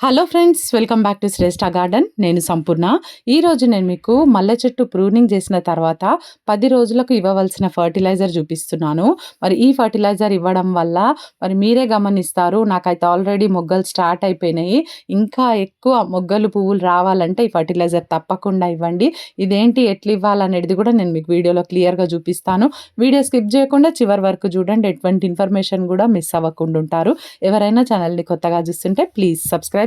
Hello friends welcome back to Shreshta garden నేను సంపూర్ణ. ఈరోజు నేను మీకు మల్లె చెట్టు ప్రూనింగ్ చేసిన తర్వాత పది రోజులకు ఇవ్వవలసిన ఫర్టిలైజర్ చూపిస్తున్నాను. మరి ఈ ఫర్టిలైజర్ ఇవ్వడం వల్ల మరి మీరే గమనిస్తారు నాకైతే ఆల్రెడీ మొగ్గలు స్టార్ట్ అయిపోయినాయి. ఇంకా ఎక్కువ మొగ్గలు పువ్వులు రావాలంటే ఈ ఫర్టిలైజర్ తప్పకుండా ఇవ్వండి. ఇదేంటి ఎట్లు ఇవ్వాలనేది కూడా నేను మీకు వీడియోలో క్లియర్గా చూపిస్తాను. వీడియో స్కిప్ చేయకుండా చివరి వరకు చూడండి ఎటువంటి ఇన్ఫర్మేషన్ కూడా మిస్ అవ్వకుండా ఉంటారు. ఎవరైనా ఛానల్ని కొత్తగా చూస్తుంటే ప్లీజ్ సబ్స్క్రైబ్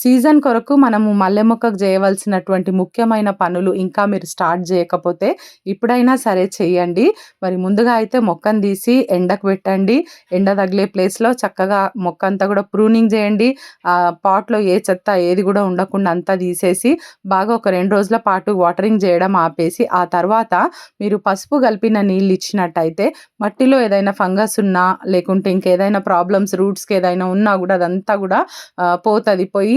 సీజన్ కొరకు మనము మల్లె మొక్కకు చేయవలసినటువంటి ముఖ్యమైన పనులు ఇంకా మీరు స్టార్ట్ చేయకపోతే ఇప్పుడైనా సరే చేయండి. మరి ముందుగా అయితే మొక్కను తీసి ఎండకు పెట్టండి. ఎండ తగిలే ప్లేస్లో చక్కగా మొక్క అంతా కూడా ప్రూనింగ్ చేయండి. పాట్లో ఏ చెత్త ఏది కూడా ఉండకుండా అంతా తీసేసి బాగా ఒక రెండు రోజుల పాటు వాటరింగ్ చేయడం ఆపేసి ఆ తర్వాత మీరు పసుపు కలిపిన నీళ్ళు ఇచ్చినట్టయితే మట్టిలో ఏదైనా ఫంగస్ ఉన్నా లేకుంటే ఇంకేదైనా ప్రాబ్లమ్స్ రూట్స్కి ఏదైనా ఉన్నా కూడా అదంతా కూడా పోతుంది. పోయి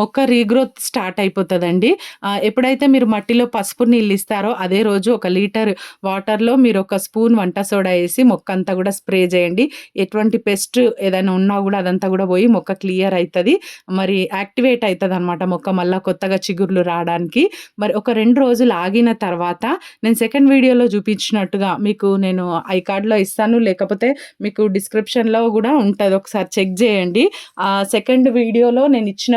మొక్క రీగ్రోత్ స్టార్ట్ అయిపోతుందండి. ఎప్పుడైతే మీరు మట్టిలో పసుపు నీళ్ళు ఇస్తారో అదే రోజు ఒక లీటర్ వాటర్లో మీరు ఒక స్పూన్ వంట సోడా వేసి మొక్క అంతా కూడా స్ప్రే చేయండి. ఎటువంటి పెస్ట్ ఏదైనా ఉన్నా కూడా అదంతా కూడా పోయి మొక్క క్లియర్ అవుతుంది మరి యాక్టివేట్ అవుతుంది అనమాట మొక్క మళ్ళీ కొత్తగా చిగుర్లు రావడానికి. మరి ఒక రెండు రోజులు ఆగిన తర్వాత నేను సెకండ్ వీడియోలో చూపించినట్టుగా మీకు నేను ఐ కార్డ్లో ఇస్తాను. లేకపోతే మీకు డిస్క్రిప్షన్లో కూడా ఉంటుంది. ఒకసారి చెక్ చేయండి. సెకండ్ వీడియోలో నేను ఇచ్చిన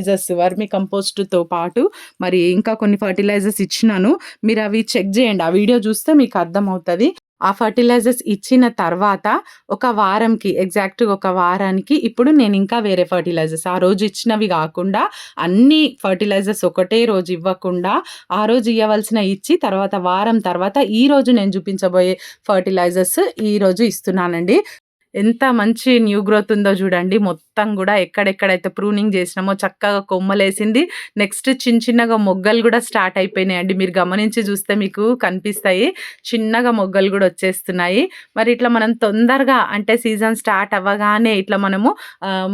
ఫర్టిలైజర్స్ వర్మి కంపోస్ట్తో పాటు మరి ఇంకా కొన్ని ఫర్టిలైజర్స్ ఇచ్చినాను. మీరు అవి చెక్ చేయండి. ఆ వీడియో చూస్తే మీకు అర్థమవుతుంది. ఆ ఫర్టిలైజర్స్ ఇచ్చిన తర్వాత ఒక వారంకి ఎగ్జాక్ట్గా ఒక వారానికి ఇప్పుడు నేను ఇంకా వేరే ఫర్టిలైజర్స్ ఆ రోజు ఇచ్చినవి కాకుండా అన్ని ఫర్టిలైజర్స్ ఒకటే రోజు ఇవ్వకుండా ఆ రోజు ఇవ్వవలసిన ఇచ్చి తర్వాత వారం తర్వాత ఈ రోజు నేను చూపించబోయే ఫర్టిలైజర్స్ ఈ రోజు ఇస్తున్నానండి. ఎంత మంచి న్యూ గ్రోత్ ఉందో చూడండి. మొత్తం కూడా ఎక్కడెక్కడైతే ప్రూనింగ్ చేసినామో చక్కగా కొమ్మలేసింది. నెక్స్ట్ చిన్న చిన్నగా మొగ్గలు కూడా స్టార్ట్ అయిపోయినాయి అండి. మీరు గమనించి చూస్తే మీకు కనిపిస్తాయి. చిన్నగా మొగ్గలు కూడా వచ్చేస్తున్నాయి. మరి ఇట్లా మనం తొందరగా అంటే సీజన్ స్టార్ట్ అవ్వగానే ఇట్లా మనము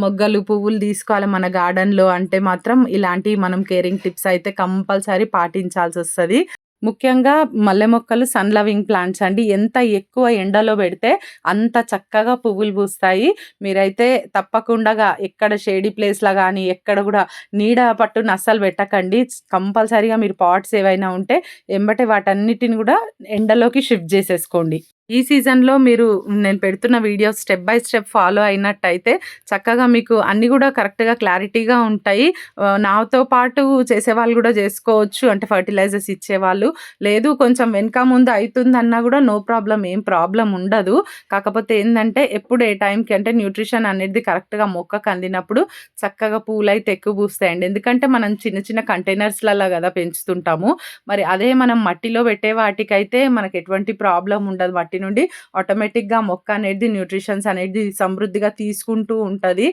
మొగ్గలు పువ్వులు తీసుకోవాలి మన గార్డెన్లో అంటే మాత్రం ఇలాంటి మనం కేరింగ్ టిప్స్ అయితే కంపల్సరీ పాటించాల్సి వస్తుంది. ముఖ్యంగా మల్లె మొక్కలు సన్ లవింగ్ ప్లాంట్స్ అండి. ఎంత ఎక్కువ ఎండలో పెడితే అంత చక్కగా పువ్వులు పూస్తాయి. మీరైతే తప్పకుండా ఎక్కడ షేడీ ప్లేస్లో కానీ ఎక్కడ కూడా నీడ పట్టును అస్సలు పెట్టకండి. కంపల్సరీగా మీరు పాట్స్ ఏవైనా ఉంటే ఎంబటే వాటన్నిటిని కూడా ఎండలోకి షిఫ్ట్ చేసేసుకోండి. ఈ సీజన్‌లో మీరు నేను పెడుతున్న videos step by step follow అయినట్టయితే చక్కగా మీకు అన్నీ కూడా కరెక్ట్‌గా క్లారిటీగా ఉంటాయి. నాతో పాటు చేసేవాళ్ళు కూడా చేసుకోవచ్చు. అంటే ఫర్టిలైజర్స్ ఇచ్చేవాళ్ళు. లేదు కొంచెం వెనక ముందు అవుతుందన్నా కూడా నో ప్రాబ్లం ఏం ప్రాబ్లం ఉండదు. కాకపోతే ఏంటంటే ఎప్పుడు ఏ టైంకి అంటే న్యూట్రిషన్ అనేది కరెక్ట్‌గా మొక్కకు అందినప్పుడు చక్కగా పూలైతే ఎక్కువ పూస్తాయండి. ఎందుకంటే మనం చిన్న చిన్న కంటైనర్స్‌లలో కదా పెంచుతుంటాము. మరి అదే మనం మట్టిలో పెట్టే వాటికైతే మనకు ఎటువంటి ప్రాబ్లం ఉండదు. మట్టి వాటి నుండి ఆటోమేటిక్గా మొక్క అనేది న్యూట్రిషన్స్ అనేది సమృద్ధిగా తీసుకుంటూ ఉంటుంది.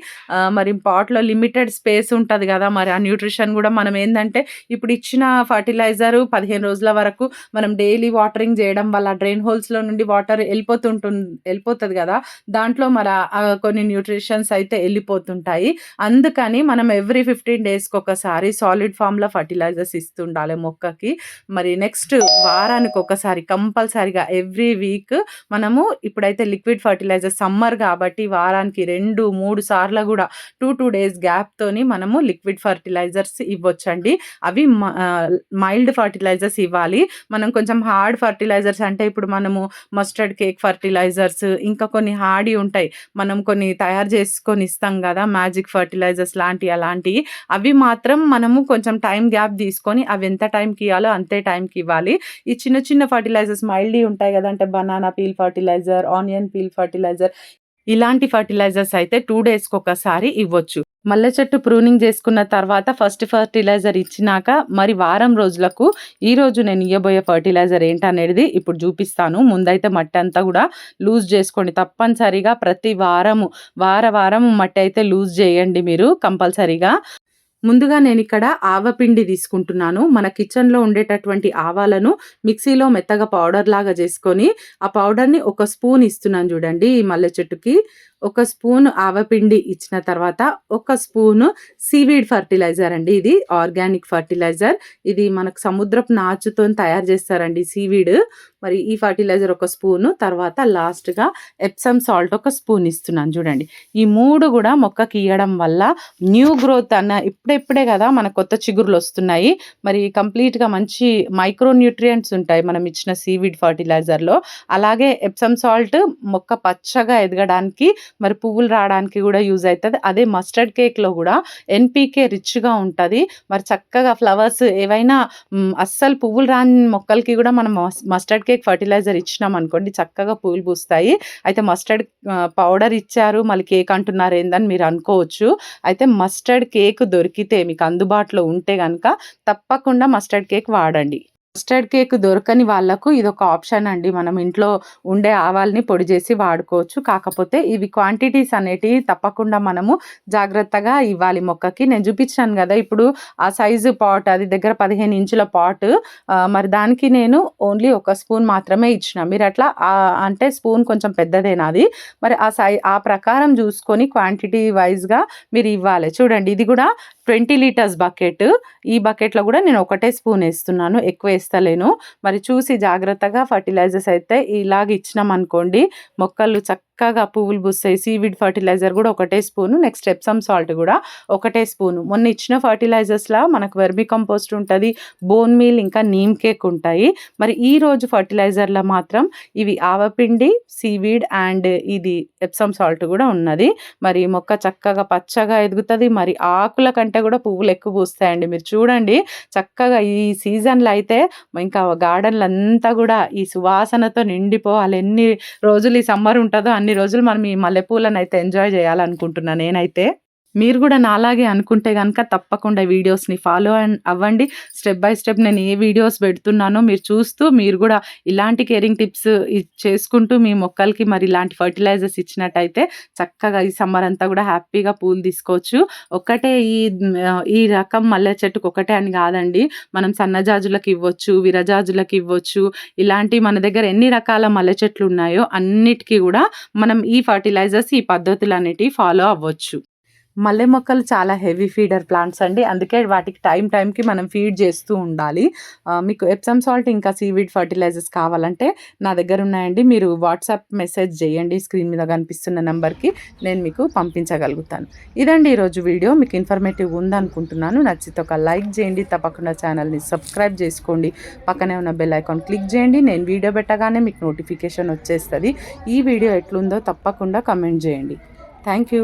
మరి పాట్లో లిమిటెడ్ స్పేస్ ఉంటుంది కదా మరి ఆ న్యూట్రిషన్ కూడా మనం ఏంటంటే ఇప్పుడు ఇచ్చిన ఫర్టిలైజర్ పదిహేను రోజుల వరకు మనం డైలీ వాటరింగ్ చేయడం వల్ల డ్రైన్ హోల్స్లో నుండి వాటర్ వెళ్ళిపోతుంటుంది వెళ్ళిపోతుంది కదా. దాంట్లో మరి కొన్ని న్యూట్రిషన్స్ అయితే వెళ్ళిపోతుంటాయి. అందుకని మనం ఎవ్రీ ఫిఫ్టీన్ డేస్కి ఒకసారి సాలిడ్ ఫామ్లో ఫర్టిలైజర్స్ ఇస్తుండాలి మొక్కకి. మరి నెక్స్ట్ వారానికి ఒకసారి కంపల్సరిగా ఎవ్రీ వీక్ మనము ఇప్పుడైతే లిక్విడ్ ఫర్టిలైజర్ సమ్మర్ కాబట్టి వారానికి రెండు మూడు సార్లు కూడా టూ టూ డేస్ గ్యాప్తోని మనము లిక్విడ్ ఫర్టిలైజర్స్ ఇవ్వచ్చండి. అవి మైల్డ్ ఫర్టిలైజర్స్ ఇవ్వాలి. మనం కొంచెం హార్డ్ ఫర్టిలైజర్స్ అంటే ఇప్పుడు మనము మస్టర్డ్ కేక్ ఫర్టిలైజర్స్ ఇంకా కొన్ని హార్డీ ఉంటాయి. మనం కొన్ని తయారు చేసుకొని ఇస్తాం కదా మ్యాజిక్ ఫర్టిలైజర్స్ లాంటివి అలాంటివి అవి మాత్రం మనము కొంచెం టైం గ్యాప్ తీసుకొని అవి ఎంత టైంకి ఇవ్వాలో అంతే టైంకి ఇవ్వాలి. ఈ చిన్న చిన్న ఫర్టిలైజర్స్ మైల్డీ ఉంటాయి కదా అంటే banana banana peel fertiliser onion peel fertiliser ఇలాంటి ఫర్టిలైజర్స్ అయితే టూ డేస్కి ఒకసారి ఇవ్వచ్చు. మల్లె చెట్టు ప్రూనింగ్ చేసుకున్న తర్వాత ఫస్ట్ ఫర్టిలైజర్ ఇచ్చినాక మరి వారం రోజులకు ఈ రోజు నేను ఇవ్వబోయే ఫర్టిలైజర్ ఏంటనేది ఇప్పుడు చూపిస్తాను. ముందైతే మట్టి అంతా కూడా లూజ్ చేసుకోండి. తప్పనిసరిగా ప్రతి వారము వార వారం మట్టి అయితే లూజ్ చేయండి మీరు కంపల్సరీగా. ముందుగా నేను ఇక్కడ ఆవపిండి తీసుకుంటున్నాను. మన కిచెన్‌లో ఉండేటటువంటి ఆవాలను మిక్సీలో మెత్తగా పౌడర్ లాగా చేసుకొని, ఆ పౌడర్‌ని ఒక స్పూన్ ఇస్తున్నాను చూడండి ఈ మల్లె చెట్టుకి. ఒక స్పూన్ ఆవపిండి ఇచ్చిన తర్వాత, ఒక స్పూను సీవీడ్ ఫర్టిలైజర్ అండి ఇది. Organic fertiliser. ఇది మనకు సముద్రపు నాచుతోని తయారు చేస్తారండి సీవీడ్. మరి ఈ ఫర్టిలైజర్ ఒక స్పూను, తర్వాత లాస్ట్‌గా ఎప్సమ్ సాల్ట్ ఒక స్పూన్ ఇస్తున్నాను చూడండి. ఈ మూడు కూడా మొక్కకి ఇవ్వడం వల్ల న్యూ గ్రోత్ అన్న ఇప్పుడెప్పుడే కదా మన కొత్త చిగురులు వస్తున్నాయి మరి కంప్లీట్‌గా మంచి మైక్రో న్యూట్రియంట్స్ ఉంటాయి మనం ఇచ్చిన సీవీడ్ ఫర్టిలైజర్‌లో. అలాగే ఎప్సమ్ సాల్ట్ మొక్క పచ్చగా ఎదగడానికి, మరి పువ్వులు రావడానికి కూడా యూజ్ అవుతుంది అదే మస్టర్డ్ కేక్‌లో కూడా ఎన్‌పీకే రిచ్‌గా ఉంటుంది మరి చక్కగా ఫ్లవర్స్ ఏవైనా అస్సలు పువ్వులు రాని మొక్కలకి కూడా మనం mus mustard cake cake fertilizer ఇచ్చినాం అనుకోండి చక్కగా పూలు పూస్తాయి. అయితే మస్టర్డ్ పౌడర్ ఇచ్చారు మళ్ళీ కేక్ అంటున్నారు ఏందని మీరు అనుకోవచ్చు. అయితే మస్టర్డ్ కేక్ దొరికితే మీకు అందుబాటులో ఉంటే కనుక తప్పకుండా మస్టర్డ్ కేక్ వాడండి. మస్టర్డ్ కేక్ దొరకని వాళ్ళకు ఒక ఆప్షన్ అండి. మనం ఇంట్లో ఉండే ఆవాల్ని పొడి చేసి వాడుకోవచ్చు. కాకపోతే ఇవి క్వాంటిటీస్ అనేటివి తప్పకుండా మనము జాగ్రత్తగా ఇవ్వాలి మొక్కకి. నేను చూపించాను కదా ఇప్పుడు ఆ సైజు పాట్ అది దగ్గర 15 ఇంచుల పాట్ మరి దానికి నేను ఓన్లీ ఒక స్పూన్ మాత్రమే ఇచ్చిన. మీరు అట్లా అంటే స్పూన్ కొంచెం పెద్దదేనా అది మరి ఆ సై ఆ ప్రకారం చూసుకొని క్వాంటిటీ వైజ్గా మీరు ఇవ్వాలి. చూడండి ఇది కూడా 20 లీటర్స్ బకెట్. ఈ బకెట్‌లో కూడా నేను ఒకటే స్పూన్ వేస్తున్నాను ఎక్కువ వేస్తలేను మరి చూసి జాగ్రత్తగా ఫర్టిలైజర్స్ అయితే ఇలాగ ఇచ్చినాం అనుకోండి మొక్కలు చక్క చక్కగా పువ్వులు పూస్తాయి. సీవీడ్ ఫర్టిలైజర్ కూడా ఒకటే స్పూను. నెక్స్ట్ ఎప్సమ్ సాల్ట్ కూడా ఒకటే స్పూను. మొన్న ఇచ్చిన ఫర్టిలైజర్స్‌లా మనకు వెర్మి కంపోస్ట్ ఉంటుంది బోన్ మీల్ ఇంకా నీమ్ కేక్ ఉంటాయి. మరి ఈ రోజు ఫర్టిలైజర్‌లో మాత్రం ఇవి ఆవపిండి, సీవీడ్ అండ్ ఇది ఎప్సమ్ సాల్ట్ కూడా ఉన్నది. మరి మొక్క చక్కగా పచ్చగా ఎదుగుతుంది మరి ఆకుల కంటే కూడా పువ్వులు ఎక్కువ పూస్తాయండి. మీరు చూడండి చక్కగా ఈ సీజన్‌లో అయితే ఇంకా గార్డెన్‌లంతా కూడా ఈ సువాసనతో నిండిపోవాలి. ఎన్ని రోజులు ఈ సమ్మర్ ఉంటుందో అన్ని రోజులు మనం ఈ మల్లెపూలను అయితే ఎంజాయ్ చేయాలనుకుంటున్నాను నేనైతే. మీరు కూడా నాలాగే అనుకుంటే కనుక తప్పకుండా వీడియోస్‌ని ఫాలో అవ్వండి. స్టెప్ బై స్టెప్ నేను ఏ వీడియోస్ పెడుతున్నానో మీరు చూస్తూ మీరు కూడా ఇలాంటి కేరింగ్ టిప్స్ చేసుకుంటూ మీ మొక్కలకి మరి ఇలాంటి ఫర్టిలైజర్స్ ఇచ్చినట్టయితే చక్కగా ఈ సమ్మర్ అంతా కూడా హ్యాపీగా పూలు తీసుకోవచ్చు. ఒక్కటే ఈ ఈ రకం మల్లె చెట్టుకు ఒకటే అని కాదండి మనం సన్నజాజులకి ఇవ్వచ్చు, విరజాజులకి ఇవ్వచ్చు. ఇలాంటి మన దగ్గర ఎన్ని రకాల మల్లె చెట్లు ఉన్నాయో అన్నిటికీ కూడా మనం ఈ ఫర్టిలైజర్స్ ఈ పద్ధతులనేటివి ఫాలో అవ్వచ్చు. మల్లె మొక్కలు చాలా హెవీ ఫీడర్ ప్లాంట్స్ అండి. అందుకే వాటికి టైం టైంకి మనం ఫీడ్ చేస్తూ ఉండాలి. మీకు ఎప్సమ్ సాల్ట్ ఇంకా సీవీడ్ ఫర్టిలైజర్స్ కావాలంటే నా దగ్గర ఉన్నాయండి. మీరు వాట్సాప్ మెసేజ్ చేయండి. స్క్రీన్ మీద కనిపిస్తున్న నెంబర్కి నేను మీకు పంపించగలుగుతాను. ఇదండి ఈరోజు వీడియో. మీకు ఇన్ఫర్మేటివ్ ఉందనుకుంటున్నాను. నచ్చితే ఒక లైక్ చేయండి. తప్పకుండా ఛానల్‌ని సబ్స్క్రైబ్ చేసుకోండి. పక్కనే ఉన్న బెల్ ఐకాన్ క్లిక్ చేయండి. నేను వీడియో పెట్టగానే మీకు నోటిఫికేషన్ వచ్చేస్తుంది ఈ వీడియో ఎట్లుందో తప్పకుండా కమెంట్ చేయండి. Thank you.